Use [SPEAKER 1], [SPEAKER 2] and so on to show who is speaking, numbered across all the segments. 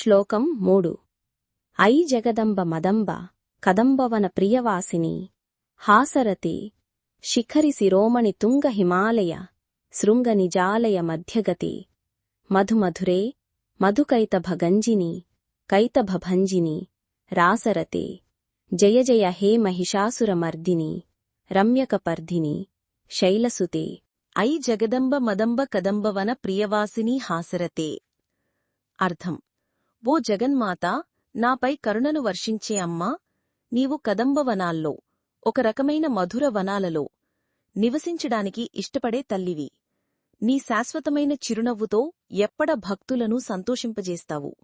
[SPEAKER 1] శ్లోకం మూడు. ఐ జగదంబ మదంబ కదంబవన ప్రియవాసిని హాసరతి శిఖరి శిరోమణి తుంగ హిమాలయ శృంగ నిజాలయ మధ్యగతి మధుమధురే మధుకైతభగంజిని కైతభభంజిని రాసరతే జయ జయ హే మహిషాసురమర్దిని రమ్యకపర్ధిని శైలసుతే.
[SPEAKER 2] ఐ జగదంబ మదంబ కదంబవన ప్రియవాసిని హాసరతే. అర్థం. ఓ జగన్మాత నాపై కరుణను వర్షించే అమ్మా నీవు కదంబవనాల్లో ఒక రకమైన మధుర వనాలలో నివసించడానికి ఇష్టపడే తల్లివి. నీ శాశ్వతమైన చిరునవ్వుతో ఎప్పడ భక్తులను సంతోషింపజేస్తావు?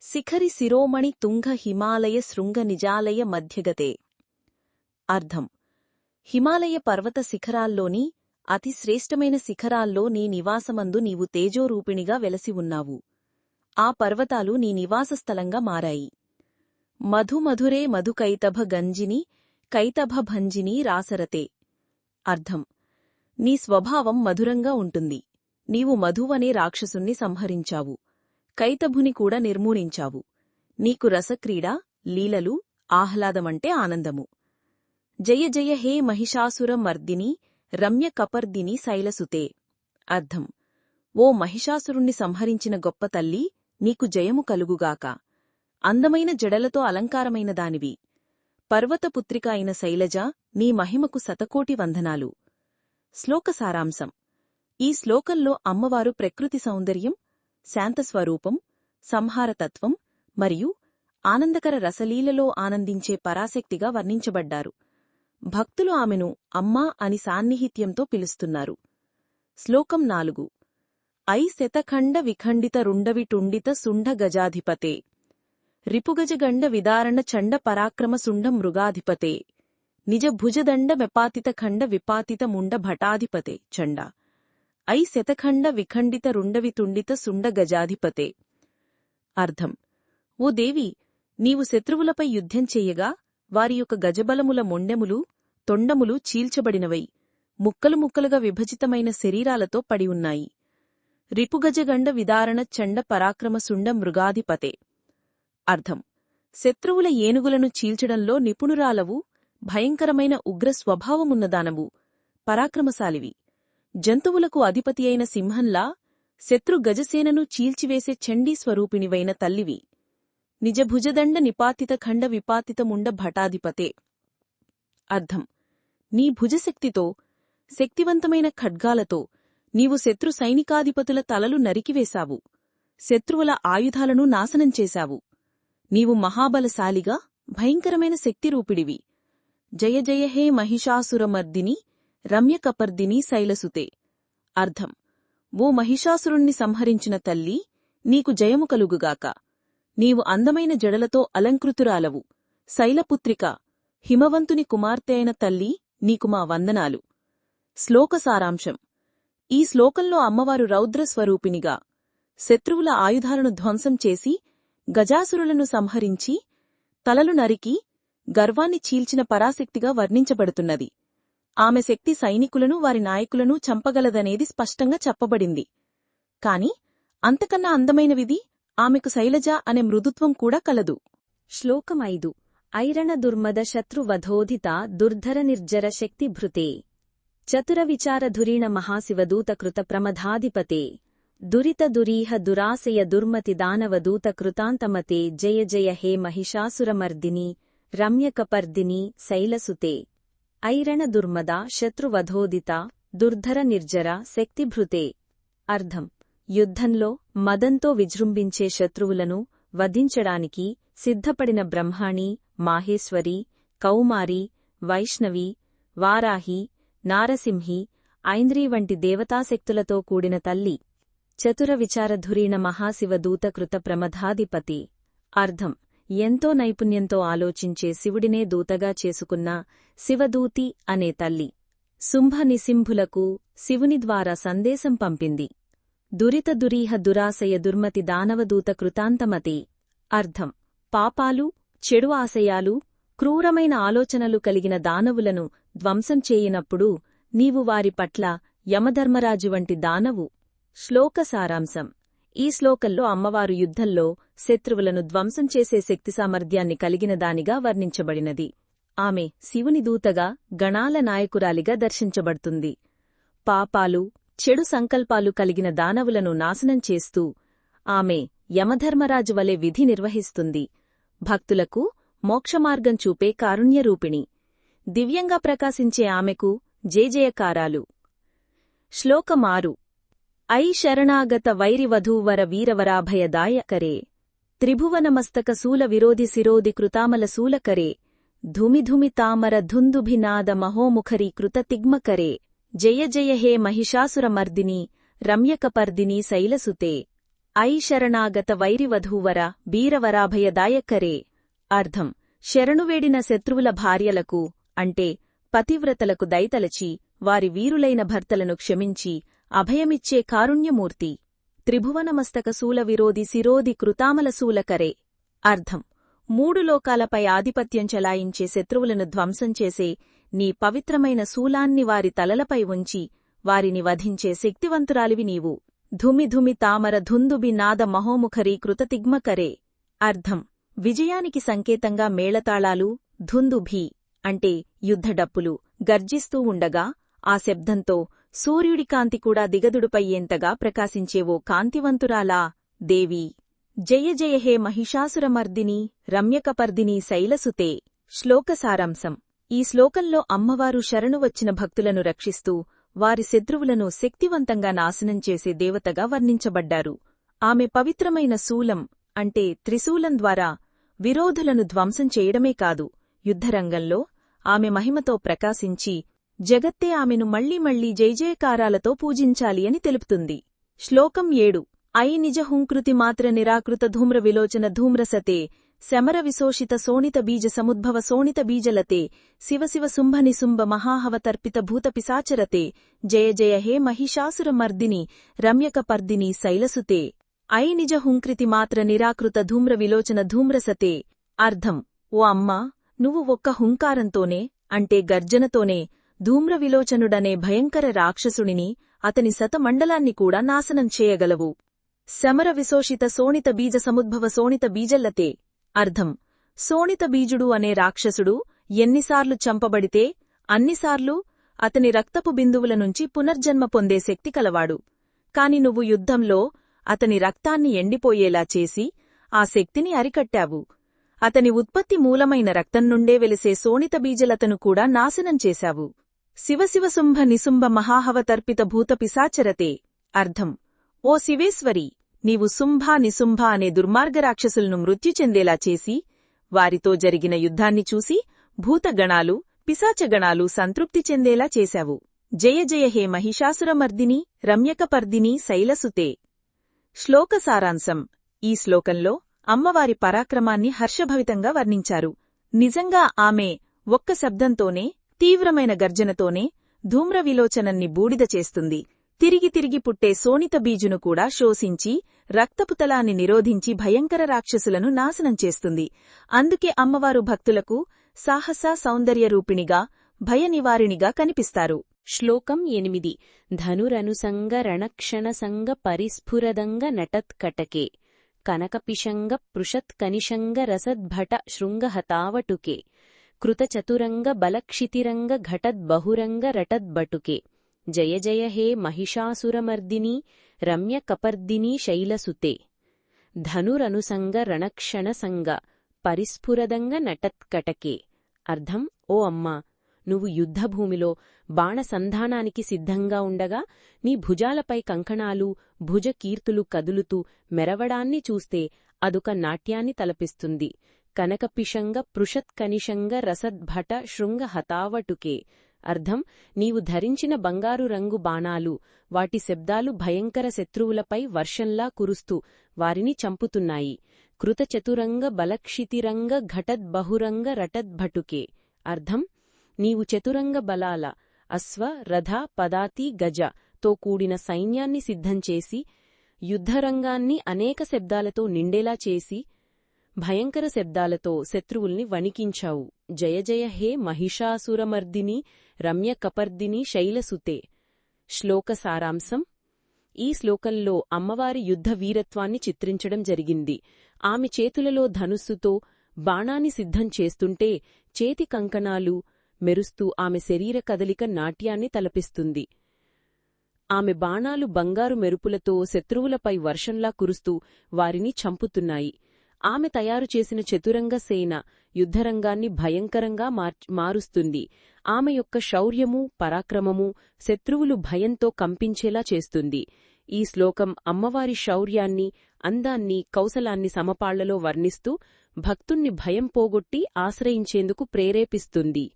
[SPEAKER 2] శిఖరి శిరోమణి తుంగ హిమాలయ శృంగ నిజాలయ మధ్యగతే. అర్థం. హిమాలయ పర్వత శిఖరాల్లోని అతి శ్రేష్టమైన శిఖరాల్లో నీ నివాసమందు నీవు తేజోరూపిణిగా వెలసి ఉన్నావు. ఆ పర్వతాలు నీ నివాసస్థలంగా మారాయి. మధుమధురే మధుకైతభ గంజిని కైతభ భంజిని రాసరతే. అర్థం. నీ స్వభావం మధురంగా ఉంటుంది. నీవు మధువనే రాక్షసుణ్ణి సంహరించావు. కైతభుని కూడా నిర్మూలించావు. నీకు రసక్రీడ లీలలు ఆహ్లాదమంటే ఆనందము. జయ జయ హే మహిషాసుర మర్దిని రమ్య కపర్దిని శైలసుతే. అర్థం. ఓ మహిషాసురుణ్ణి సంహరించిన గొప్ప తల్లి నీకు జయము కలుగుగాక. అందమైన జడలతో అలంకారమైన దానివి. పర్వతపుత్రిక అయిన శైలజ నీ మహిమకు శతకోటి వందనాలు. శ్లోక సారాంశం. ఈ శ్లోకంలో అమ్మవారు ప్రకృతి సౌందర్యం శాంతస్వరూపం సంహారతత్వం మరియు ఆనందకర రసలీలలో ఆనందించే పరాశక్తిగా వర్ణించబడ్డారు. భక్తులు ఆమెను అమ్మా అని సాన్నిహిత్యంతో పిలుస్తున్నారు. శ్లోకం నాలుగు. ఐ శతఖండ విఖండిత రుండవిటుండిత సుండ గజాధిపతే. రిపుగజగండ విదారణ చండ పరాక్రమ సుండ మృగాధిపతే. నిజ భుజదండ మెపాతిత ఖండ విపాతిత ముండ భటాధిపతే. చండ. ఐ శతఖండ విఖండిత రుండవితుండిత సుండ గజాధిపతే. అర్థం. ఓ దేవి నీవు శత్రువులపై యుద్ధం చెయ్యగా వారి యొక్క గజబలముల మొండెములు తొండములు చీల్చబడినవై ముక్కలు ముక్కలుగా విభజితమైన శరీరాలతో పడి ఉన్నాయి. రిపుగజగండ విదారణ చండ పరాక్రమ సుండ మృగాధిపతే. అర్థం. శత్రువుల ఏనుగులను చీల్చడంలో నిపుణురాలవు భయంకరమైన ఉగ్ర స్వభావమున్నదానవు. పరాక్రమశాలివి. జంతువులకు అధిపతి అయిన సింహంలా శత్రు గజసేనను చీల్చివేసే చండీ స్వరూపిణివైన తల్లివి. నిజభుజదండ నిపాతిత ఖండ విపాతితముండ భటాధిపతే. అర్థం. నీ భుజశక్తితో శక్తివంతమైన ఖడ్గాలతో నీవు శత్రు సైనికాధిపతుల తలలు నరికివేశావు. శత్రువుల ఆయుధాలను నాశనం చేశావు. నీవు మహాబలశాలిగా భయంకరమైన శక్తిరూపిడివి. జయ జయ హే మహిషాసురమర్దిని రమ్యకపర్దిని శైలసుతే. అర్థం. ఓ మహిషాసురుణ్ణి సంహరించిన తల్లి నీకు జయము కలుగుగాక. నీవు అందమైన జడలతో అలంకృతురాలవు. శైలపుత్రిక హిమవంతుని కుమార్తె అయిన తల్లి నీకు మా వందనాలు. శ్లోక సారాంశం. ఈ శ్లోకంలో అమ్మవారు రౌద్రస్వరూపినిగా శత్రువుల ఆయుధాలను ధ్వంసం చేసి గజాసురులను సంహరించి తలలు నరికి గర్వాన్ని చీల్చిన పరాశక్తిగా వర్ణించబడుతున్నది. ఆమె శక్తి సైనికులను వారి నాయకులను చంపగలదనేది స్పష్టంగా చెప్పబడింది. కాని అంతకన్నా అందమైనవిది ఆమెకు శైలజ అనే మృదుత్వం కూడా కలదు.
[SPEAKER 1] శ్లోకం ఐదు. ఐరణ దుర్మద శత్రువధోధిత దుర్ధర నిర్జర శక్తి భృతే. చతురవిచారధురీణ మహాశివదూతకృత ప్రమధాధిపతే దురితదురీహ దురిత దురీహ దురాశయ దుర్మతి దానవదూత కృతాంతమతే జయ జయ హే మహిషాసురమర్దిని రమ్యకపర్దిని శైలసుతే ఐరణ దుర్మద శత్రువధోదిత దుర్ధర నిర్జర శక్తిభృతే అర్థం యుద్ధంలో మదంతో విజృంభించే శత్రువులను వధించడానికి సిద్ధపడిన బ్రహ్మాణి మాహేశ్వరి కౌమారి వైష్ణవి వారాహి నారసింహి ఐంద్రీ వంటి దేవతాశక్తులతో కూడిన తల్లి చతుర విచారధురీణ మహాశివదూత కృత ప్రమదాధిపతి అర్థం. ఎంతో నైపుణ్యంతో ఆలోచించే శివుడినే దూతగా చేసుకున్న శివదూతి అనే తల్లి. శుంభ నిసింభులకు శివుని ద్వారా సందేశం పంపింది. దురిత దురీహ దురాశయ దుర్మతి దానవదూత కృతాంతమతి. అర్థం. పాపాలు చెడు ఆశయాలు క్రూరమైన ఆలోచనలు కలిగిన దానవులను ధ్వంసం చేయనప్పుడు నీవు వారి పట్ల యమధర్మరాజు వంటి దానవు. శ్లోక సారాంశం.
[SPEAKER 2] ఈ శ్లోకంలో అమ్మవారు యుద్ధంలో శత్రువులను ధ్వంసం చేసే శక్తి సామర్థ్యాన్ని కలిగిన దానిగా వర్ణించబడినది. ఆమె శివుని దూతగా గణాల నాయకురాలిగా దర్శించబడుతుంది. పాపాలు చెడు సంకల్పాలు కలిగిన దానవులను నాశనం చేస్తూ ఆమె యమధర్మరాజు వలె విధి నిర్వహిస్తుంది. భక్తులకు మోక్షమార్గం చూపే కారుణ్యరూపిణి. దివ్యంగా ప్రకాశించే ఆమెకు జేజయకారాలు శ్లోకమారు ఐ శరణాగత వైరివధూవర వీరవరాభయదాయకరే త్రిభువనమస్తక శూల విరోధి శిరోధి కృతామల శూలకరే. ధుమిధుమి తామర ధుందుభినాద మహోముఖరీ కృతతిగ్మకరే జయ జయ హే మహిషాసురమర్దిని రమ్యకపర్దిని శైలసుతే. ఐ శరణాగత వైరివధూవర వీరవరాభయదాయకరే అర్థం. శరణువేడిన శత్రువుల భార్యలకు అంటే పతివ్రతలకు దయతలచి వారి వీరులైన భర్తలను క్షమించి అభయమిచ్చే కారుణ్యమూర్తి. త్రిభువనమస్తక శూల విరోధి శిరోధి కృతామల శూలకరే అర్థం. మూడు లోకాలపై ఆధిపత్యం చలాయించే శత్రువులను ధ్వంసం చేసే నీ పవిత్రమైన శూలాన్ని వారి తలలపై ఉంచి వారిని వధించే శక్తివంతురాలివి నీవు. ధుమిధుమి తామర ధుందుబి నాద మహోముఖరీ కృతతిగ్మకరే అర్థం. విజయానికి సంకేతంగా మేళతాళాలు ధుందుభి అంటే యుద్ధడప్పులు గర్జిస్తూ ఉండగా ఆ శబ్దంతో సూర్యుడి కాంతి కూడా దిగదుడుపయ్యేంతగా ప్రకాశించే ఓ కాంతివంతురాలా దేవీ. జయ జయ హే మహిషాసురమర్దిని రమ్యకపర్దిని శైలసుతే. శ్లోకసారాంశం ఈ శ్లోకంలో అమ్మవారు శరణు వచ్చిన భక్తులను రక్షిస్తూ వారి శత్రువులను శక్తివంతంగా నాశనం చేసే దేవతగా వర్ణించబడ్డారు. ఆమె పవిత్రమైన శూలం అంటే త్రిశూలం ద్వారా విరోధులను ధ్వంసం చేయడమే కాదు యుద్ధరంగంలో ఆమె మహిమతో ప్రకాశించి జగత్తే ఆమెను మళ్ళీ మళ్ళీ జయజయకారాలతో పూజించాలి అని తెలుపుతుంది. శ్లోకం ఏడు. ఐ నిజ హుంకృతి మాత్ర నిరాకృత ధూమ్ర విలోచన ధూమ్రసతే శమర విశోషిత సోణిత బీజ సముద్భవ సోణిత బీజలతే శివ శివ శుంభ నిశుంభ మహాహవతర్పిత భూత పిశాచరతే జయ జయ హే మహిషాసురమర్దిని రమ్యకపర్దిని శైలసుతే. ఐ నిజ హుంకృతి మాత్ర నిరాకృత ధూమ్ర విలోచన ధూమ్రసతే అర్థం. ఓ అమ్మా నువ్వు ఒక్క హుంకారంతోనే అంటే గర్జనతోనే ధూమ్ర విలోచనుడనే భయంకర రాక్షసుడిని అతని శతమండలాన్ని కూడా నాశనం చేయగలవు. శమర విశోషిత సోణిత బీజ సముద్భవ సోణిత బీజల్లతే. అర్థం. సోణిత బీజుడు అనే రాక్షసుడు ఎన్నిసార్లు చంపబడితే అన్నిసార్లు అతని రక్తపు బిందువుల నుంచి పునర్జన్మ పొందే శక్తి కలవాడు. కాని నువ్వు యుద్ధంలో అతని రక్తాన్ని ఎండిపోయేలా చేసి ఆ శక్తిని అరికట్టావు. అతని ఉత్పత్తి మూలమైన రక్తం నుండే వెలిసే శోణిత బీజలతను కూడా నాశనం చేశావు. శివశివశుంభ నిశుంభ మహాహవతర్పిత భూత పిశాచరతే. అర్థం. ఓ శివేశ్వరి నీవు శుంభ నిశుంభ అనే దుర్మార్గ రాక్షసులను మృత్యు చెందేలా చేసి వారితో జరిగిన యుద్ధాన్ని చూసి భూతగణాలు పిశాచగణాలు సంతృప్తి చెందేలా చేశావు. జయ జయ హే మహిషాసురమర్దిని రమ్యకపర్దిని శైలసుతే. శ్లోక సారాంశం. ఈ శ్లోకంలో అమ్మవారి పరాక్రమాన్ని హర్షభవితంగా వర్ణించారు. నిజంగా ఆమె ఒక్క శబ్దంతోనే తీవ్రమైన గర్జనతోనే ధూమ్ర విలోచనన్ని బూడిద చేస్తుంది. తిరిగి తిరిగి పుట్టే సోనిత బీజును కూడా శోషించి రక్తపుతలాన్ని నిరోధించి భయంకర రాక్షసులను నాశనం చేస్తుంది. అందుకే అమ్మవారు భక్తులకు సాహస సౌందర్యరూపిణిగా భయనివారిణిగా కనిపిస్తారు.
[SPEAKER 3] శ్లోకం ఎనిమిది. ధనురనుసంగ రణక్షణసంగ పరిస్ఫురదంగ నటత్కటకే. కనకపిషంగ పృషత్కనిషంగ రసద్భట శృంగహతావటుకే. కృతచతురంగ బలక్షితిరంగ ఘటద్బహురంగ రటద్బటుకే. జయ జయ హే మహిషాసురమర్దిని రమ్యకపర్దిని శైలసుతే. ధనురనుసంగ రణక్షణసంగ పరిస్ఫురదంగ నటత్కటకే. అర్థం? ఓ అమ్మా! నువ్వు యుద్ధభూమిలో బాణసంధానానికి సిద్ధంగా ఉండగా నీ భుజాలపై కంకణాలు భుజకీర్తులు కదులుతూ మెరవడాన్ని చూస్తే అదొక నాట్యాన్ని తలపిస్తుంది. కనకపిషంగ పృషత్కనిషంగ రసద్భట శృంగ హతావటుకే అర్థం? నీవు ధరించిన బంగారు రంగు బాణాలు వాటి శబ్దాలు భయంకర శత్రువులపై వర్షంలా కురుస్తూ వారిని చంపుతున్నాయి. కృతచతురంగ బలక్షితిరంగ ఘటద్బహురంగ రటద్భటుకే. అర్థం? నీవు చతురంగ బలాల అశ్వ రథ పదాతి గజ తో కూడిన సైన్యాన్ని సిద్ధంచేసి యుద్ధరంగాన్ని అనేక శబ్దాలతో నిండేలా చేసి భయంకర శబ్దాలతో శత్రువుల్ని వణికించావు. జయ జయ హే మహిషాసురమర్దిని రమ్యకపర్దిని శైలసుతే. శ్లోక సారాంశం. ఈ శ్లోకంలో అమ్మవారి యుద్ధ వీరత్వాన్ని చిత్రించడం జరిగింది. ఆమె చేతులలో ధనుస్సుతో బాణాన్ని సిద్ధం చేస్తుంటే చేతి కంకణాలు మెరుస్తూ ఆమె శరీర కదలిక నాట్యాన్ని తలపిస్తుంది. ఆమె బాణాలు బంగారు మెరుపులతో శత్రువులపై వర్షంలా కురుస్తూ వారిని చంపుతున్నాయి. ఆమె తయారు చేసిన చతురంగ సేన యుద్ధరంగాన్ని భయంకరంగా మారుస్తుంది. ఆమె యొక్క శౌర్యము పరాక్రమము శత్రువులు భయంతో కంపించేలా చేస్తుంది. ఈ శ్లోకం అమ్మవారి శౌర్యాన్ని అందాన్ని కౌశలాన్ని సమపాళ్ళలో వర్ణిస్తూ భక్తుణ్ణి భయం పోగొట్టి ఆశ్రయించేందుకు ప్రేరేపిస్తుంది.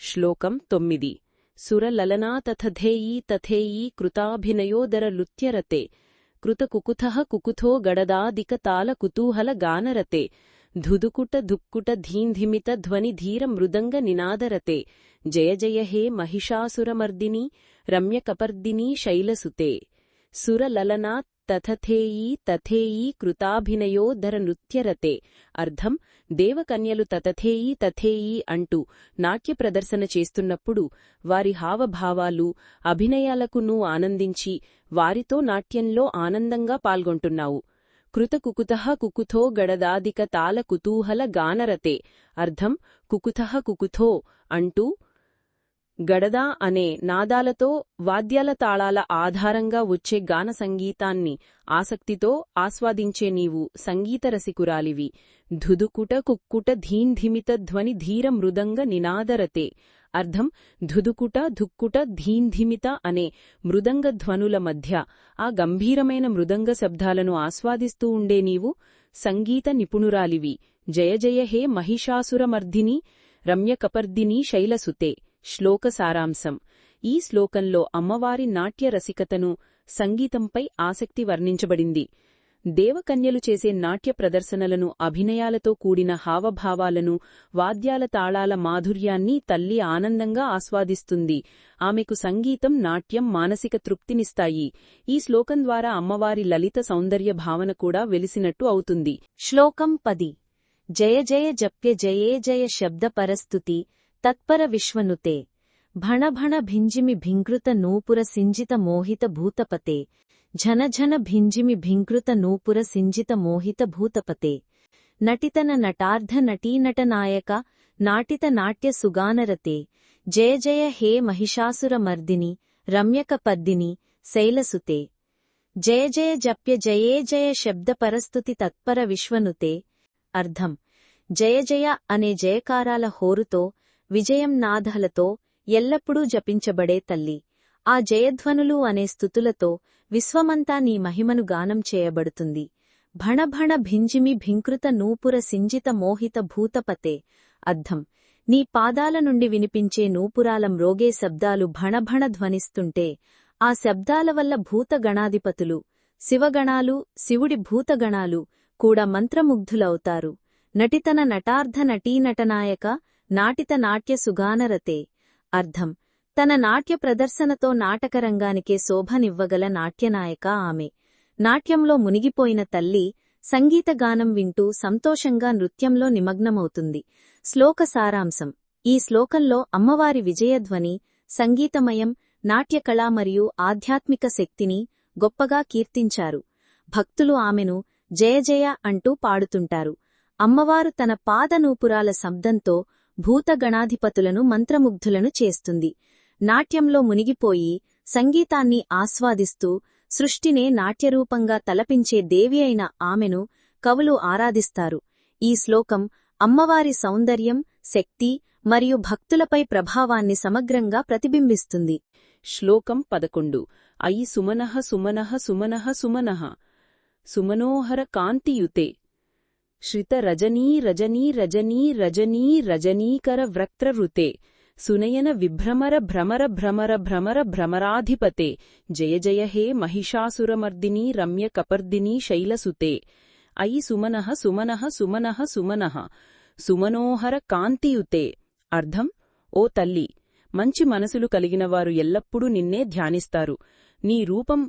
[SPEAKER 3] శ్లోకం తొమ్మిది. సురలలనా తథధేయీ తథేయీ కృతాభినయోదరలుత్యరతే కృతకుకుథః కుకుథో గడదాదిక తాల కుతూహల గానరతే. ధుదుకుట ధుక్కుట ధీంధిమిత ధ్వని ధీర మృదంగ నినాదరతే. జయ జయ హే మహిషాసురమర్దిని రమ్యకపర్దిని శైలసుతే. సురలలనా తథథేయీ తథేయీ కృతాభినయోదర నృత్యరతే అర్థం దేవకన్యలు తతథేయీ తథేయీ అంటూ నాట్య ప్రదర్శన చేస్తున్నప్పుడు వారి హావభావాలు అభినయాలకునూ ఆనందించి వారితో నాట్యంలో ఆనందంగా పాల్గొంటున్నావు. కృతకుకుతః కుకుథో గడదాదిక తాల కుతూహల గానరతే అర్థం కుకుతః కుకుథో అంటూ గడదా అనే నాదాలతో వాద్యాల తాళాల ఆధారంగా వచ్చే గాన సంగీతాన్ని ఆసక్తితో ఆస్వాదించే నీవు సంగీతరసికురాలివి ధుదుకుట కుక్కుట ధీంధిమిత ధ్వని ధీర మృదంగ నినాదరతే. అర్థం? ధుదుకుట ధుక్కుట ధీంధిమిత అనే మృదంగ ధ్వనుల మధ్య ఆ గంభీరమైన మృదంగ శబ్దాలను ఆస్వాదిస్తూ ఉండే నీవు సంగీత నిపుణురాలివి. జయ జయ హే మహిషాసురమర్దిని రమ్యకపర్దిని శైలసుతే. శ్లోక సారాంశం. ఈ శ్లోకంలో అమ్మవారి నాట్య రసికతను సంగీతంపై ఆసక్తి వర్ణించబడింది. దేవకన్యలు చేసే నాట్య ప్రదర్శనలను అభినయాలతో కూడిన హావభావాలను వాద్యాల తాళాల మాధుర్యాన్ని తల్లి ఆనందంగా ఆస్వాదిస్తుంది. ఆమెకు సంగీతం నాట్యం మానసిక తృప్తినిస్తాయి. ఈ శ్లోకం ద్వారా అమ్మవారి లలిత సౌందర్య భావన కూడా వెలిసినట్టు అవుతుంది.
[SPEAKER 2] శ్లోకం పది. జయ జయ జప్య జయే జయ శబ్ద పరస్తుతి తత్పర విశ్వనుతే భణభణ భింజిమి భింకృత నూపుర సింజిత మోహిత భూతపతే ఝనఝన భింజిమి భింకృత నూపుర సింజిత మోహిత భూతపతే నటితన నటార్ధ నటీనటనాయక నాటిత నాట్య సుగానరతే జయ జయ హే మహిషాసురమర్దిని రమ్యక పద్దిని శైలసుతే జయ జయ జప్య జయే జయ శబ్ద పరస్తుతి తత్పర విశ్వనుతే అర్థం జయ జయ అనే జయకారాల హోరుతో విజయం నాదాలతో ఎల్లప్పుడూ జపించబడే తల్లి. ఆ జయధ్వనులు అనే స్థుతులతో విశ్వమంతా నీ మహిమను గానం చేయబడుతుంది. భణభణ భింజిమి భింకృత నూపుర సింజిత మోహిత భూతపతే అర్థం నీ పాదాల నుండి వినిపించే నూపురాల మ్రోగే శబ్దాలు భణభణ ధ్వనిస్తుంటే ఆ శబ్దాల వల్ల భూతగణాధిపతులు శివగణాలు శివుడి భూతగణాలు కూడా మంత్రముగ్ధులవుతారు. నటితన నటార్ధ నటీనటనాయక నాటిత నాట్య సుగానరతే. అర్థం. తన నాట్య ప్రదర్శనతో నాటకరంగానికే శోభనివ్వగల నాట్యనాయక ఆమె. నాట్యంలో మునిగిపోయిన తల్లి సంగీతగానం వింటూ సంతోషంగా నృత్యంలో నిమగ్నమవుతుంది. శ్లోక సారాంశం. ఈ శ్లోకంలో అమ్మవారి విజయధ్వని సంగీతమయం నాట్యకళ మరియు ఆధ్యాత్మిక శక్తిని గొప్పగా కీర్తించారు. భక్తులు ఆమెను జయ జయ అంటూ పాడుతుంటారు. అమ్మవారు తన పాదనూపురాల శబ్దంతో భూతగణాధిపతులను మంత్రముగ్ధులను చేస్తుంది. నాట్యంలో మునిగిపోయి సంగీతాన్ని ఆస్వాదిస్తూ సృష్టినే నాట్యరూపంగా తలపించే దేవి అయిన ఆమెను కవులు ఆరాధిస్తారు. ఈ శ్లోకం అమ్మవారి సౌందర్యం శక్తి మరియు భక్తులపై ప్రభావాన్ని సమగ్రంగా ప్రతిబింబిస్తుంది.
[SPEAKER 3] శ్లోకం పదకొండు. అయి సుమనః సుమనః సుమనః సుమనః. సుమనోహర కాంతియుతే. శ్రిత రజనీ రజనీ రజనీ రజనీ రజనీకర వ్రక్త్రరుతే సునయన విభ్రమర భ్రమర భ్రమర భ్రమర భ్రమరాధిపతే జయ జయ హే మహిషాసురమర్దినీ రమ్య కపర్దిని శైలసుతే అయి సుమనః సుమనః సుమనః సుమనః సుమనోహర కాంతియుతే అర్థం ఓ తల్లి మంచి మనసులు కలిగినవారు ఎల్లప్పుడూ నిన్నే ధ్యానిస్తారు నీ రూపం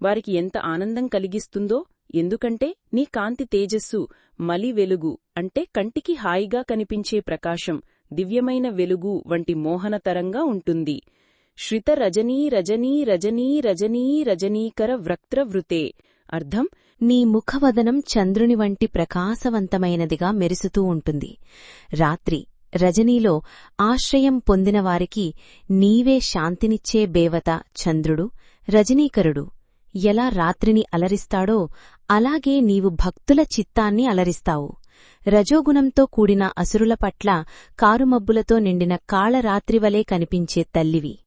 [SPEAKER 3] వారికి ఎంత ఆనందం కలిగిస్తుందో ఎందుకంటే నీ కాంతి తేజస్సు మలి వెలుగు అంటే కంటికి హాయిగా కనిపించే ప్రకాశం దివ్యమైన వెలుగు వంటి మోహనతరంగా ఉంటుంది. శ్రిత రజనీ రజనీ రజనీ రజనీ రజనీకర వ్రక్త్రవృతే అర్థం?
[SPEAKER 1] నీ ముఖవదనం చంద్రుని వంటి ప్రకాశవంతమైనదిగా మెరుసుతూ ఉంటుంది. రాత్రి రజనీలో ఆశ్రయం పొందినవారికి నీవే శాంతినిచ్చే బేవత చంద్రుడు రజనీకరుడు. ఎలా రాత్రిని అలరిస్తాడో అలాగే నీవు భక్తుల చిత్తాన్ని అలరిస్తావు. రజోగుణంతో కూడిన అసురుల పట్ల కారుమబ్బులతో నిండిన కాళరాత్రివలే కనిపించే తల్లివి.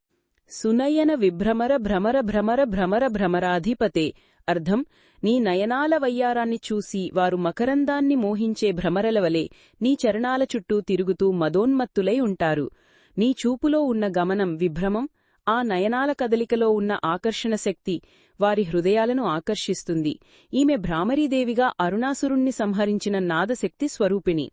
[SPEAKER 3] సునయన విభ్రమర భ్రమర భ్రమర భ్రమర భ్రమరాధిపతే. అర్థం నీ నయనాల వయ్యారాన్ని చూసి వారు మకరందాన్ని మోహించే భ్రమరలవలే నీ చరణాల చుట్టూ తిరుగుతూ మదోన్మత్తులై ఉంటారు. నీ చూపులో ఉన్న గమనం విభ్రమం ఆ నయనాల కదలికలో ఉన్న ఆకర్షణ శక్తి వారి హృదయాలను ఆకర్షిస్తుంది. ఈమె భ్రామరీదేవిగా అరుణాసురుణ్ణి సంహరించిన నాదశక్తి స్వరూపిణి.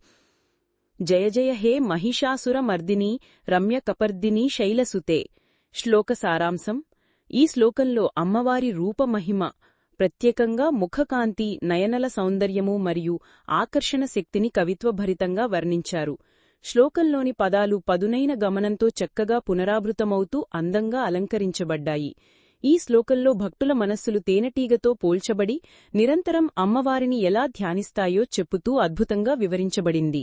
[SPEAKER 3] జయ జయ హే మహిషాసుర మర్దిని రమ్య కపర్దిని శైలసుతే. శ్లోక సారాంశం. ఈ శ్లోకంలో అమ్మవారి రూపమహిమ ప్రత్యేకంగా ముఖకాంతి నయనల సౌందర్యము మరియు ఆకర్షణ శక్తిని కవిత్వభరితంగా వర్ణించారు. శ్లోకంలోని పదాలు పదునైన గమనంతో చక్కగా పునరావృతమవుతూ అందంగా అలంకరించబడ్డాయి. ఈ శ్లోకంలో భక్తుల మనస్సులు తేనెటీగతో పోల్చబడి నిరంతరం అమ్మవారిని ఎలా ధ్యానిస్తాయో చెప్పుతూ అద్భుతంగా వివరించబడింది.